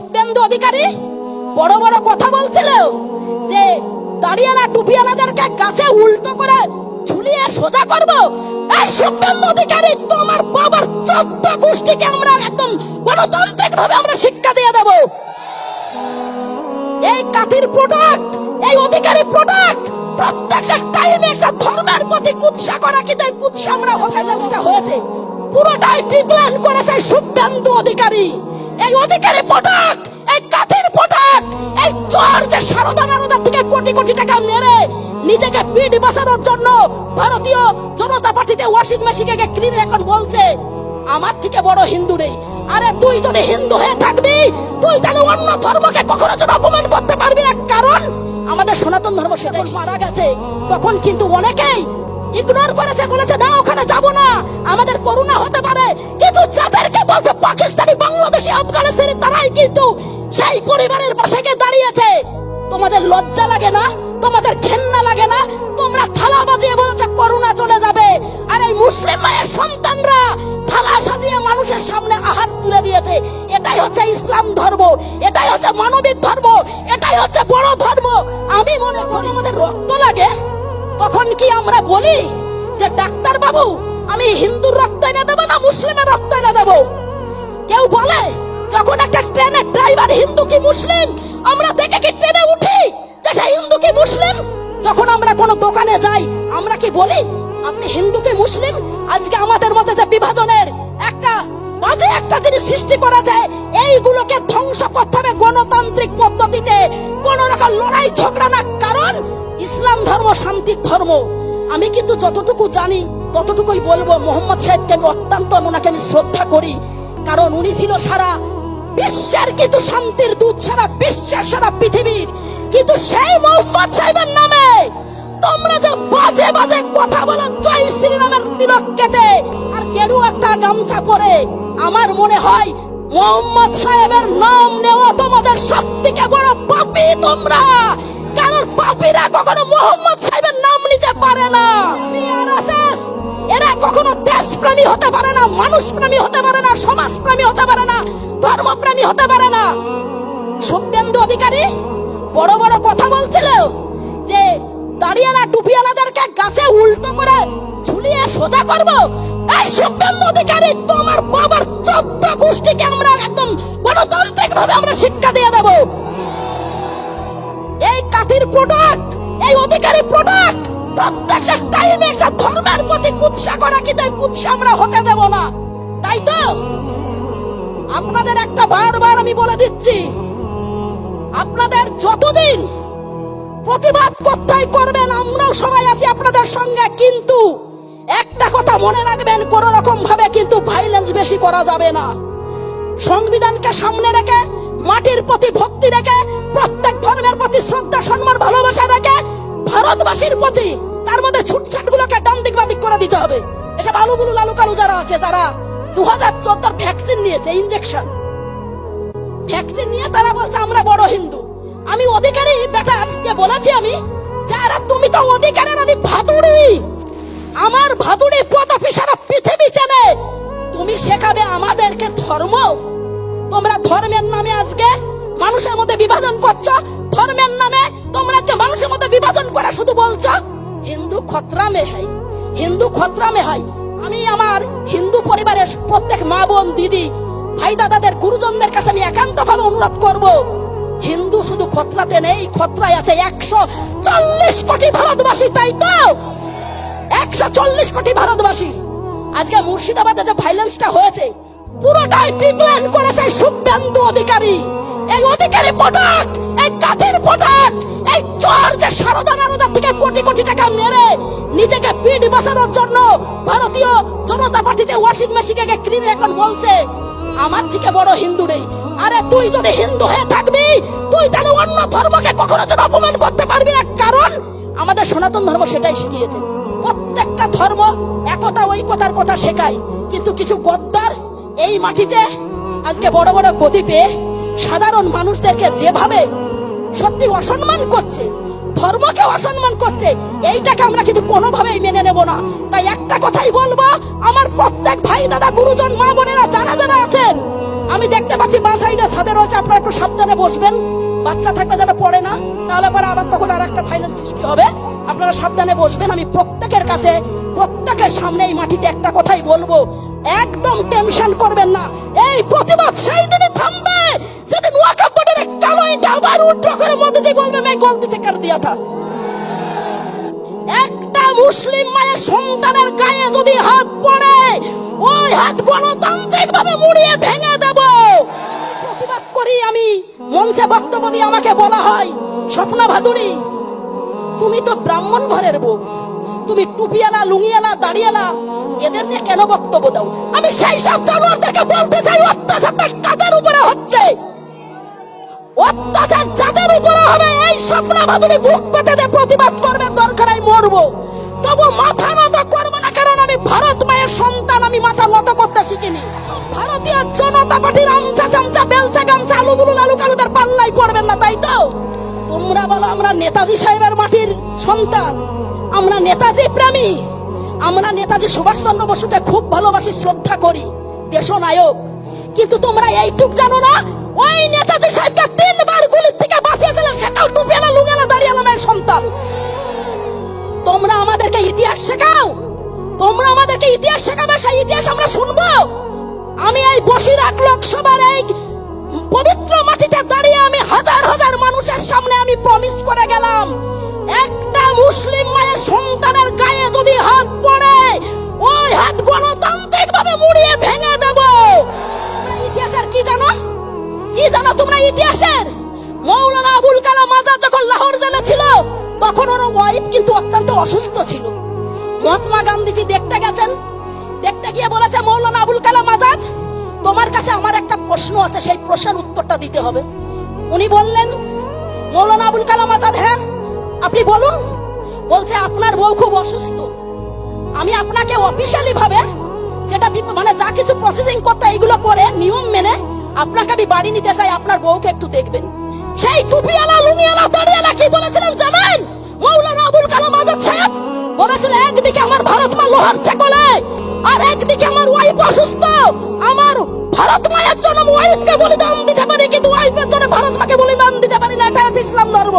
শুভেন্দু অধিকারী? বড় বড় কথা বলছিল যে দাঁড়িয়ালা টুপিয়ালাদেরকে গাছে উল্টো করে ঝুলিয়ে সোজা করব, এই শুভেন্দু অধিকারী, তোমার বাবার চোদ্দ গোষ্ঠীকে আমরা একদম গণতান্ত্রিক ভাবে আমরা শিক্ষা দিয়ে দেব। এই কাতির প্রোডাক্ট এই অধিকারী প্রোডাক্ট প্রত্যেকটা টাইমে একটা ধর্মের প্রতি কুৎসা করা কিন্তু এই কুৎসা আমরা হোটেলসটা হয়েছে? পুরোটাই বিপ্লব করেছে শুভেন্দু অধিকারী। এই অধিকারী এই কাতির এই যে সারদা কোটি কোটি টাকা মেরে নিজেকে পিঠ বাঁচানোর জন্য ভারতীয় জনতা পার্টিতে ওয়াশিং মেশিনকে ক্লিন বলছে, আমার থেকে বড় হিন্দু নেই। আরে তুই যদি হিন্দু হয়ে থাকবি, তুই তাহলে অন্য ধর্মকে কখনো যেন অপমান করতে পারবি না। কারণ আমাদের সনাতন ধর্ম সেটাই মারা গেছে। তখন কিন্তু অনেকেই ইগনোর করেছে, বলেছে, না, ওখানে যাব না। আমাদের করুণা হতে পারে। কিন্তু পাকিস্তানি বাংলাদেশি আফগানিস্তানি তারাই কিন্তু সেই পরিবারের পাশে দাঁড়িয়েছে। তোমাদের লজ্জা লাগে না? তোমাদের ঘেন্না লাগে না? তোমরা থালা বাজিয়ে বলেছে, করুণা চলে যাবে। আর এই মুসলিম মায়ের সন্তানরা থালা সাজিয়ে মানুষের সামনে আহার তুলে দিয়েছে। এটাই হচ্ছে ইসলাম ধর্ম। এটাই হচ্ছে মানবিক ধর্ম। এটাই হচ্ছে বড় ধর্ম। আমি মনে করি আমাদের রক্ত লাগে। তখন কি আমরা বলি যে ডাক্তার বাবু আমি হিন্দুর রক্ত এনে দেবো না মুসলিমের রক্ত এনে দেবো? কেউ বলে, যখন একটা ট্রেনের ড্রাইভার হিন্দু কি মুসলিম, আমরা দেখে কি ট্রেনে উঠি? যে সে হিন্দু কি মুসলিম, যখন আমরা কোনো দোকানে যাই, আমরা কি বলি, আপনি হিন্দু কি মুসলিম? আজকে আমাদের মধ্যে যে বিভাজনের একটা বাজে একটা জিনিস সৃষ্টি করা যায় এইগুলোকে ধ্বংস করতে হবে গণতান্ত্রিক পদ্ধতিতে কোন রকম লড়াই, ঝগড়া না, কারণ ইসলাম ধর্ম, শান্তির ধর্ম। আমি কিন্তু যতটুকু জানি, ততটুকুই বলব, মোহাম্মদ সাহেবকে আমি অত্যন্ত আমি শ্রদ্ধা করি। কারণ উনি ছিল সারা বিশ্বের, কিন্তু শান্তির দূত সারা বিশ্বের, সারা পৃথিবীর। কিন্তু সেই মোহাম্মদ সাহেবের নামে তোমরা যে বাজে বাজে কথা বলো, জয় শ্রীরামের তিলক কেটে, আর কেউ একটা গামছা পরে আমার মনে হয় মোহাম্মদ সাহেবের নাম নেওয়া তোমাদের সব থেকে বড় পাপি তোমরা। কারণ পাপীরা কখনো মোহাম্মদ সাহেবের নাম নিতে পারে না। কখনো দেশপ্রেমী হতে পারে না মানুষ প্রেমী হতে পারে না সমাজ প্রেমী হতে পারে না, ধর্মপ্রেমী হতে পারে না। শুভেন্দু অধিকারী বড় বড় কথা বলছিল যে দাঁড়িয়ালা টুপিয়ালাদেরকে গাছে উল্টো করে ঝুলিয়ে সোজা করব, এই শুভেন্দু অধিকারী, তোমার বাবার চোদ্দ গোষ্ঠীকে আমরা একদম গণতান্ত্রিক ভাবে আমরা শিক্ষা দিয়ে দেবো। এই কাতির প্রোডাক্ট এই অধিকারী প্রোডাক্ট প্রত্যেকটা টাইমে একটা ধর্মের প্রতি কুৎসা করা কিন্তু কুৎসা আমরা হতে দেব না? তাই তো? আপনাদের একটা বারবার আমি বলে দিচ্ছি, আপনাদের যতদিন প্রতিবাদ করতেই করবেন, আমরাও সবাই আছি আপনাদের সঙ্গে, কিন্তু একটা কথা মনে রাখবেন কোন রকম ভাবে কিন্তু ভাইলেন্স বেশি করা যাবে না। সংবিধানকে সামনে রেখে, মাটির প্রতি ভক্তি রেখে, প্রত্যেক ধর্মের প্রতি শ্রদ্ধা, সম্মান, ভালোবাসা রেখে ভারতবাসীর প্রতি তার মধ্যে ছুটছাট গুলোকে ডান দিক বাদিক করে দিতে হবে। এসব আলুগুলু লালু কালু যারা আছে, তারা দু হাজার চোদ্দোর ভ্যাকসিন নিয়েছে ইঞ্জেকশন ভ্যাকসিন নিয়ে তারা বলছে, আমরা বড় হিন্দু। আমি অধিকারী, বেটা, আজকে বলেছি আমি, যারা তুমি তো অধিকারের আমি ভাদুড়ি আমার ভাদুড়ি পদপি সারা পৃথিবী চেনে। তুমি শেখাবে আমাদেরকে ধর্ম? তোমরা ধর্মের নামে আজকে মানুষের মধ্যে বিভাজন করছ? ধর্মের নামে তোমরা মানুষের মধ্যে বিভাজন করে শুধু বলছো, হিন্দু খতরা মে হয়, হিন্দু খতরা মে হয়। আমি আমার হিন্দু পরিবারের প্রত্যেক মা বোন, দিদি, ভাই দাদাদের, গুরুজনদের কাছে আমি একান্ত ভাবে অনুরোধ করব, হিন্দু শুধু খতরাতে নেই, খতরায় আছে একশো চল্লিশ কোটি ভারতবাসী, তাই তো? একশো চল্লিশ কোটি ভারতবাসী। আজকে মুর্শিদাবাদে যে ভাইলেন্সটা হয়েছে, পুরোটাই বিপ্লব করেছে শুভেন্দু অধিকারী। অধিকারী এই এই যে সারদা থেকে কোটি কোটি টাকা মেরে নিজেকে পিঠ বাঁচানোর জন্য ভারতীয় জনতা পার্টিতে ওয়াশিং মেশিনকে এখন বলছে, আমার থেকে বড় হিন্দু নেই। আরে তুই যদি হিন্দু হয়ে থাকবি, তুই তাহলে অন্য ধর্মকে কখনো যেন অপমান করতে পারবি না। কারণ আমাদের সনাতন ধর্ম সেটাই শিখিয়েছে। প্রত্যেকটা ধর্ম একতা ঐকতার কথা শেখায়। কিন্তু কিছু গদ্দার এই মাটিতে আজকে বড় বড় গদি পেয়ে সাধারণ মানুষদেরকে যেভাবে সত্যি অসম্মান করছে, ধর্মকে অসম্মান করছে, এইটাকে আমরা কিন্তু কোনোভাবেই মেনে নেব না। তাই একটা কথাই বলব, আমার প্রত্যেক ভাই দাদা, গুরুজন, মা বোনেরা যারা যারা আছেন, আমি দেখতে পাচ্ছি বা সাইডে ছাদে রয়েছে, আপনারা একটু সাবধানে বসবেন। বাচ্চা থাকলে যেন পড়ে না, তাহলে পরে আবার তখন আর একটা ফাইনাল সৃষ্টি হবে। আপনারা সাবধানে বসবেন, আমি প্রত্যেকের কাছে, প্রত্যেকের সামনে এই মাটিতে একটা কথাই বলব, একদম টেনশন করবেন না। এই প্রতিবাদ সেই দিনই থামবে। गलती से कर दिया था একটা মুসলিম মায়ের সন্তানের গায়ে যদি হাত পড়ে ওই হাত গণতান্ত্রিক ভাবে মুড়িয়ে ভেঙে দেব প্রতিবাদ করি আমি মঞ্চে বক্তব্য দিয়ে আমাকে বলা হয় স্বপ্না ভাদুরী তুমি তো ব্রাহ্মণ ঘরের বউ তুমি টুপিয়ালা লুঙ্গিয়ালা দাঁড়িয়ালা এদের নিয়ে কেন বক্তব্য দাও আমি সেই সব জানোয়ারদেরকে বলতে চাই অত্যাচারটা কাদের উপরে হচ্ছে অত্যাচার যাদের উপরে হবে, এই স্বপ্ন ভাবলে বুক পেতে দিয়ে প্রতিবাদ করবে দরকারাই মরবো। তবু মাথা নত করব না, কারণ আমি ভারত মায়ের সন্তান, আমি মাথা নত করতে শিখিনি। ভারতীয় জনতা পার্টির আমচা চামচা বেলচা গামচা আলু বুলু লালু কালুদের পাল্লাই পড়বেন না, তাই তো? তোমরা বলো, আমরা নেতাজি সাহেবের মাটির সন্তান, আমরা নেতাজি প্রেমী, আমরা নেতাজি সুভাষচন্দ্র বসুকে খুব ভালোবাসি, শ্রদ্ধা করি, দেশনায়ক। কিন্তু তোমরা এইটুক জানো না ওই নেতাজি সাহেবকে তিনবার গুলির থেকে বাঁচিয়েছিলেন সেটাও টুপিয়ালা লুঙ্গেলা দাঁড়িয়ালা মেয়ের সন্তান। তোমরা আমাদেরকে ইতিহাস শেখাও। তোমরা আমাদেরকে ইতিহাস শেখাবে, সেই ইতিহাস আমরা শুনব। আমি এই বসিরহাট লোকসভার এই পবিত্র মাটিতে দাঁড়িয়ে আমি হাজার হাজার মানুষের সামনে আমি প্রমিস করে গেলাম, একটা মুসলিম মায়ের সন্তানের গায়ে যদি কি জানো তোমরা ইতিহাসের? মৌলানা আবুল কালাম আজাদ যখন লাহোর জেলে ছিল, তখন ওর ওয়াইফ কিন্তু অত্যন্ত অসুস্থ ছিল। মহাত্মা গান্ধীজি দেখতে গেছেন, দেখতে গিয়ে বলেছে, মৌলানা আবুল কালাম আজাদ, তোমার কাছে আমার একটা প্রশ্ন আছে, সেই প্রশ্নের উত্তরটা দিতে হবে। উনি বললেন, মৌলানা আবুল কালাম আজাদ হ্যাঁ আপনি বলুন। বলছে, আপনার বউ খুব অসুস্থ। আমি আপনাকে অফিসিয়ালি ভাবে যেটা মানে যা কিছু প্রসেসিং করতে, এইগুলো করে, নিয়ম মেনে আপনাকে আমি বাড়ি নিতে চাই, আপনার বউকে একটু দেখবেন। সেই টুপিওয়ালা, লুঙ্গিওয়ালা দাঁড়িয়ালা কি বলেছিলেন জানেন? মৌলানা আবুল কালাম আজাদ সাহেব বলেছিল একদিকে আমার ভারত মা লোহার চেকলে আর একদিকে আমার ওয়াইফ অসুস্থ। আমার ভারত মায়ের জন্য ওয়াইফকে বলিদান দিতে পারি, কিন্তু ওয়াইফের জন্য ভারত মাকে বলিদান দিতে পারি না, এটা ইসলাম ধর্ম।